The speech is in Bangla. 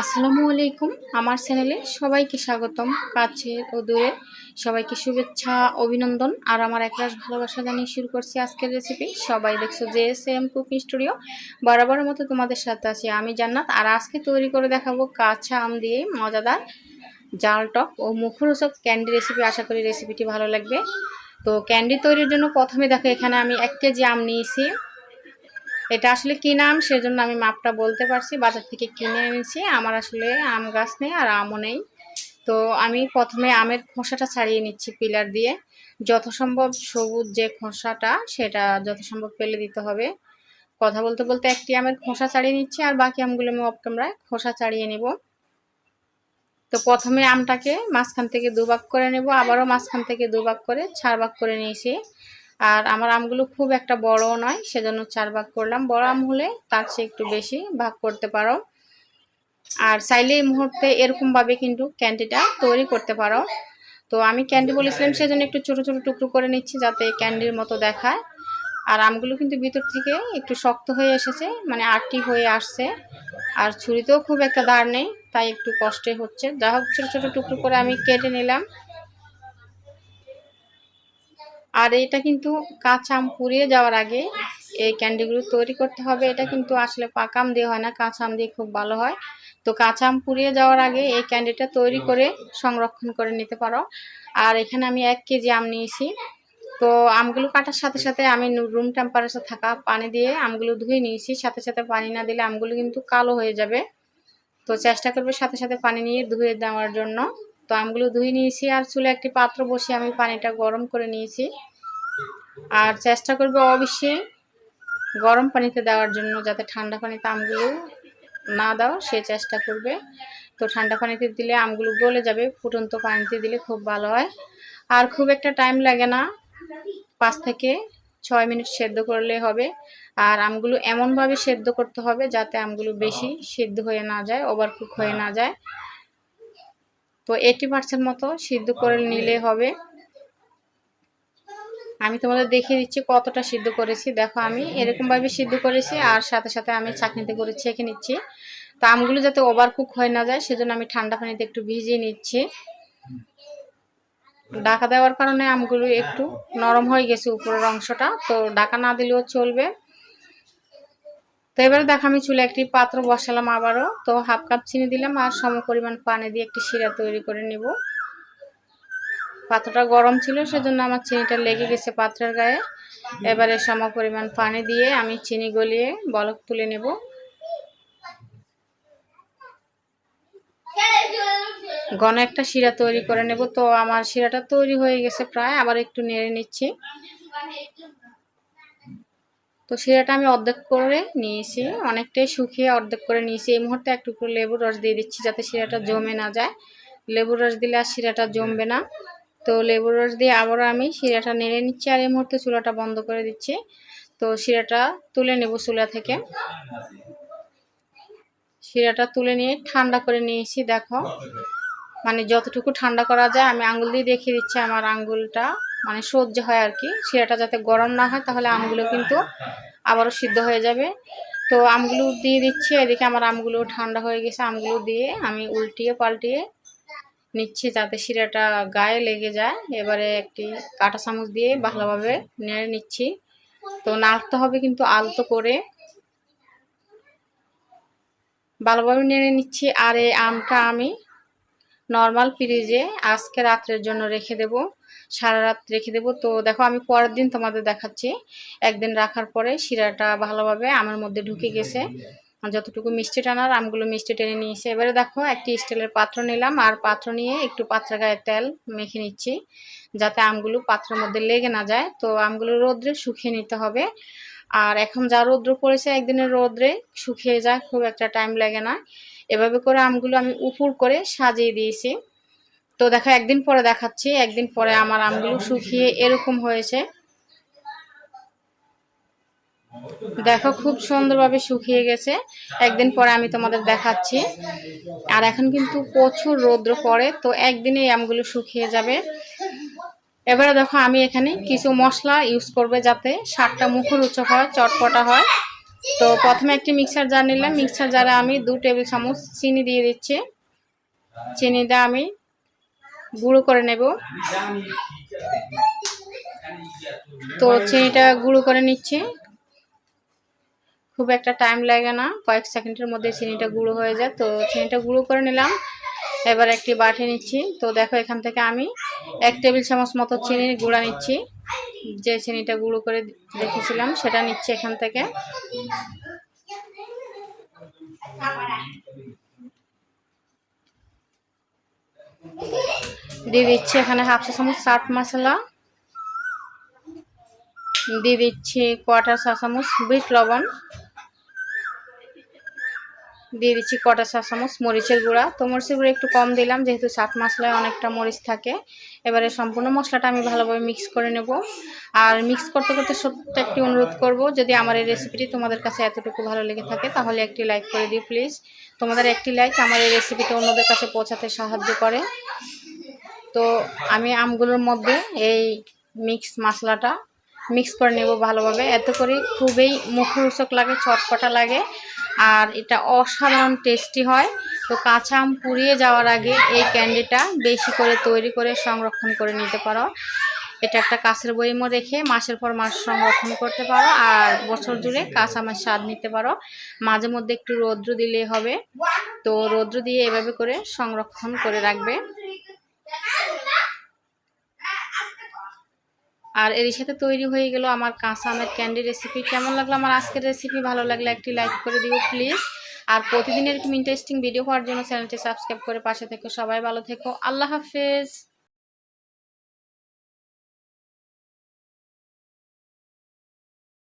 আসসালামু আলাইকুম। আমার চ্যানেলে সবাইকে স্বাগতম কাছের ও দূরের সবাইকে শুভেচ্ছা, অভিনন্দন। আর আমার একরাশ ভালোবাসা জানিয়ে শুরু করছি আজকের রেসিপি সবাই দেখছ যে সেম কুকিং স্টুডিও বরাবরের মতো তোমাদের সাথে আছি আমি জান্নাত। আর আজকে তৈরি করে দেখাবো কাঁচা আম দিয়ে মজাদার জাল টক ও মুখরোচক ক্যান্ডি রেসিপি আশা করি রেসিপিটি ভালো লাগবে। তো ক্যান্ডি তৈরির জন্য প্রথমে দেখো, এখানে আমি এক কেজি আম নিয়েছি। এটা আসলে কি নাম সেজন্য আমি মাপটা বলতে পারছি। বাজার থেকে কিনে এনেছি। আমার আসলে আম গাছ নেই আর আমও নেই। তো আমি প্রথমে আমের খোসাটা ছাড়িয়ে নিচ্ছি পিলার দিয়ে। যথাসম্ভব সবুজ যে খোসাটা, সেটা যথাসম্ভব ফেলে দিতে হবে। কথা বলতে বলতে একটি আমের খোসা ছাড়িয়ে নিচ্ছি আর বাকি আমগুলো আমি ক্যামেরায় খোসা ছাড়িয়ে নেব। তো প্রথমে আমটাকে মাঝখান থেকে দুভাগ করে নেব। আবারও মাঝখান থেকে দুভাগ করে চার ভাগ করে নিয়েছি। আর আমার আমগুলো খুব একটা বড়ও নয়, সেজন্য চার ভাগ করলাম। বড় আম হলে তার চেয়ে একটু বেশি ভাগ করতে পারো। আর চাইলে এই মুহূর্তে এরকমভাবে কিন্তু ক্যান্ডিটা তৈরি করতে পারো। তো আমি ক্যান্ডি বলেছিলাম, সেজন্য একটু ছোটো ছোটো টুকরো করে নিচ্ছি যাতে ক্যান্ডির মতো দেখায়। আর আমগুলো কিন্তু ভিতর থেকে একটু শক্ত হয়ে এসেছে মানে আটটি হয়ে আসছে। আর ছুরিতেও খুব একটা দাঁড় নেই, তাই একটু কষ্টে হচ্ছে। যা হোক, ছোটো ছোটো টুকরো করে আমি কেটে নিলাম। আর এটা কিন্তু কাঁচা আম পুড়িয়ে যাওয়ার আগে এই ক্যান্ডিগুলো তৈরি করতে হবে। এটা কিন্তু আসলে পাকা আম দিয়ে হয় না কাঁচা আম দিয়ে খুব ভালো হয়। তো কাঁচা আম পুড়িয়ে যাওয়ার আগে এই ক্যান্ডিটা তৈরি করে সংরক্ষণ করে নিতে পারো। আর এখানে আমি এক কেজি আম নিয়েছি। তো আমগুলো কাটার সাথে সাথে আমি রুম টেম্পারেচার থাকা পানি দিয়ে আমগুলো ধুয়ে নিয়েছি। সাথে সাথে পানি না দিলে আমগুলো কিন্তু কালো হয়ে যাবে। তো চেষ্টা করবে সাথে সাথে পানি নিয়ে ধুয়ে দেওয়ার জন্য। তো আমগুলো ধুয়ে নিয়েছি আর চুলে একটি পাত্র বসিয়ে আমি পানিটা গরম করে নিয়েছি। আর চেষ্টা করবে অবশ্যই গরম পানিতে দেওয়ার জন্য যাতে ঠান্ডা পানিতে আমগুলো না দাও সে চেষ্টা করবে। তো ঠান্ডা পানিতে দিলে আমগুলো গলে যাবে ফুটন্ত পানিতে দিলে খুব ভালো হয়। আর খুব একটা টাইম লাগে না পাঁচ থেকে ছয় মিনিট সেদ্ধ করলে হবে। আর আমগুলো এমনভাবে সেদ্ধ করতে হবে যাতে আমগুলো বেশি সেদ্ধ হয়ে না যায় ওভারকুক হয়ে। না যায়। তো এইটি পার্সেন্ট মতো সিদ্ধ করে নিলে হবে। আমি তোমাদের দেখিয়ে দিচ্ছি কতটা সিদ্ধ করেছি। দেখো আমি এরকমভাবে সিদ্ধ করেছি আর সাথে সাথে আমি চাকনিতে করে ছেঁকে নিচ্ছি। তো আমগুলো যাতে ওভারকুক হয়ে না যায় সেজন্য আমি ঠান্ডা পানিতে একটু ভিজিয়ে নিচ্ছি। ডাকা দেওয়ার কারণে আমগুলো একটু নরম হয়ে গেছে উপরের অংশটা। তো ডাকা না দিলেও চলবে। তো এবারে দেখো আমি চুলে একটি পাত্র বসালাম আবারও। তো হাফ কাপ চিনি দিলাম আর সম পরিমাণ পানি দিয়ে একটি শিরা তৈরি করে নেব। পাত্রটা গরম ছিল, সেজন্য আমার চিনিটা লেগে গেছে পাত্রের গায়ে। এবারে সম পরিমাণ পানি দিয়ে আমি চিনি গলিয়ে বলক তুলে নেব। ঘন একটা শিরা তৈরি করে নেব। তো আমার শিরাটা তৈরি হয়ে গেছে প্রায়, আবার একটু নেড়ে নিচ্ছি। তো শিরাটা আমি অর্ধেক করে নিয়েছি অনেকটাই শুকিয়ে অর্ধেক করে নিয়েছি। এই মুহূর্তে একটু লেবুর রস দিয়ে দিচ্ছি যাতে শিরাটা জমে না যায়। লেবুর রস দিলে আর শিরাটা জমবে না। তো লেবুর রস দিয়ে আবারও আমি শিরাটা নেড়ে নিচ্ছি আর এই মুহূর্তে চুলাটা বন্ধ করে দিচ্ছি। তো শিরাটা তুলে নেব চুলা থেকে। শিরাটা তুলে নিয়ে ঠান্ডা করে নিয়েছি দেখো। মানে যতটুকু ঠান্ডা করা যায়, আমি আঙ্গুল দিয়ে দেখিয়ে দিচ্ছি আমার আঙ্গুলটা মানে সহ্য হয় আর কি। শিরাটা যাতে গরম না হয়, তাহলে আমগুলো কিন্তু আবারও সিদ্ধ হয়ে যাবে। তো আমগুলো দিয়ে দিচ্ছি, এদিকে আমার আমগুলো ঠান্ডা হয়ে গেছে, আমগুলো দিয়ে আমি উল্টিয়ে পাল্টিয়ে নিচ্ছি যাতে শিরাটা গায়ে লেগে যায়। এবারে একটি কাঁটা চামচ দিয়ে ভালোভাবে নেড়ে নিচ্ছি। তো নাড়তে হবে কিন্তু আলতো করে। ভালোভাবে নেড়ে নিচ্ছি, আর এই আমটা আমি নর্মাল ফ্রিজে আজকে রাত্রের জন্য রেখে দেব। সারা রাত রেখে দেব। তো দেখো, আমি পরের দিন তোমাদের দেখাচ্ছি। একদিন রাখার পরে শিরাটা ভালোভাবে আমার মধ্যে ঢুকে গেছে। যতটুকু মিষ্টি টানার, আমগুলো মিষ্টি টেনে নিয়েছে। এবারে দেখো, একটি স্টিলের পাত্র নিলাম। আর পাত্র নিয়ে একটু পাত্রের গায়ে তেল মেখে নিচ্ছি, যাতে আমগুলো পাত্রের মধ্যে লেগে না যায়। তো আমগুলো রোদ্রে শুকিয়ে নিতে হবে। আর এখন যা রৌদ্র পড়েছে একদিনের রোদ্রে, শুকিয়ে যায়, খুব একটা টাইম লাগে না। এভাবে করে আমগুলো আমি উপুর করে সাজিয়ে দিয়েছি। তো দেখো, একদিন পরে দেখাচ্ছি, একদিন পরে আমার আমগুলো শুকিয়ে এরকম হয়েছে। দেখো, খুব সুন্দরভাবে শুকিয়ে গেছে। একদিন পরে আমি তোমাদের দেখাচ্ছি। আর এখন কিন্তু প্রচুর রৌদ্র পড়ে, তো একদিনে আমগুলো শুকিয়ে যাবে। এবারে দেখো, আমি এখানে কিছু মশলা ইউজ করবে যাতে শাকটা মুখরোচক হয়, চটপটা হয়। তো প্রথমে একটি মিক্সার জার নিলাম। মিক্সার জারে আমি দু টেবিল চামচ চিনি দিয়ে দিচ্ছি। চিনিটা আমি গুঁড়ো করে নেব। তো চিনিটা গুঁড়ো করে নিচ্ছি। খুব একটা টাইম লাগে না, কয়েক সেকেন্ডের মধ্যে চিনিটা গুঁড়ো হয়ে যায়। তো চিনিটা গুঁড়ো করে নিলাম। এবার একটি বাটি নিচ্ছি। তো দেখো এখান থেকে আমি এক টেবিল চামচ মতো চিনির গুঁড়া নিচ্ছি। যে চিনিটা গুঁড়ো করে রেখেছিলাম, সেটা নিচ্ছে এখান থেকে। দিয়ে দিচ্ছি এখানে হাফ চা চামচ চাট মশলা। দিয়ে দিচ্ছি কোয়াটার চা চামচ, বিট লবণ। দিয়ে দিচ্ছি কটা চা চামচ মরিচের গুঁড়া। তো মরিচের গুঁড়া একটু কম দিলাম, যেহেতু চাট মশলায় অনেকটা মরিচ থাকে। এবারে সম্পূর্ণ মশলাটা আমি ভালোভাবে মিক্স করে নেব। আর মিক্স করতে করতে সত্য একটি অনুরোধ করব, যদি আমার এই রেসিপিটি তোমাদের কাছে এতটুকু ভালো লেগে থাকে, তাহলে একটি লাইক করে দিও প্লিজ তোমাদের একটি লাইক আমার এই রেসিপিটা অন্যদের কাছে পৌঁছাতে সাহায্য করে। তো আমি আমগুলোর মধ্যে এই মিক্স মশলাটা মিক্স করে নেব ভালোভাবে। এত করে খুবই মুখরোচক লাগে চটপটা লাগে। আর এটা অসাধারণ টেস্টি হয়। তো কাঁচা আম পুড়িয়ে যাওয়ার আগে এই ক্যান্ডিটা বেশি করে তৈরি করে সংরক্ষণ করে নিতে পারো। এটা একটা কাঁচের বইমও রেখে মাসের পর মাস সংরক্ষণ করতে পারো আর বছর জুড়ে কাঁচা আমের স্বাদ নিতে পারো। মাঝে মধ্যে একটু রৌদ্র দিলেই হবে। তো রৌদ্র দিয়ে এভাবে করে সংরক্ষণ করে রাখবে। আর এর সাথে তৈরি হয়ে গেল আমার কাঁচা আমের ক্যান্ডি রেসিপি কেমন লাগল আমার আজকের রেসিপি ভালো লাগলে একটি লাইক করে দিও প্লিজ আর প্রতিদিনের এরকম ইন্টারেস্টিং ভিডিও হওয়ার জন্য চ্যানেলটি সাবস্ক্রাইব করে পাশে থেকো। সবাই ভালো থেকো। আল্লাহ হাফেজ।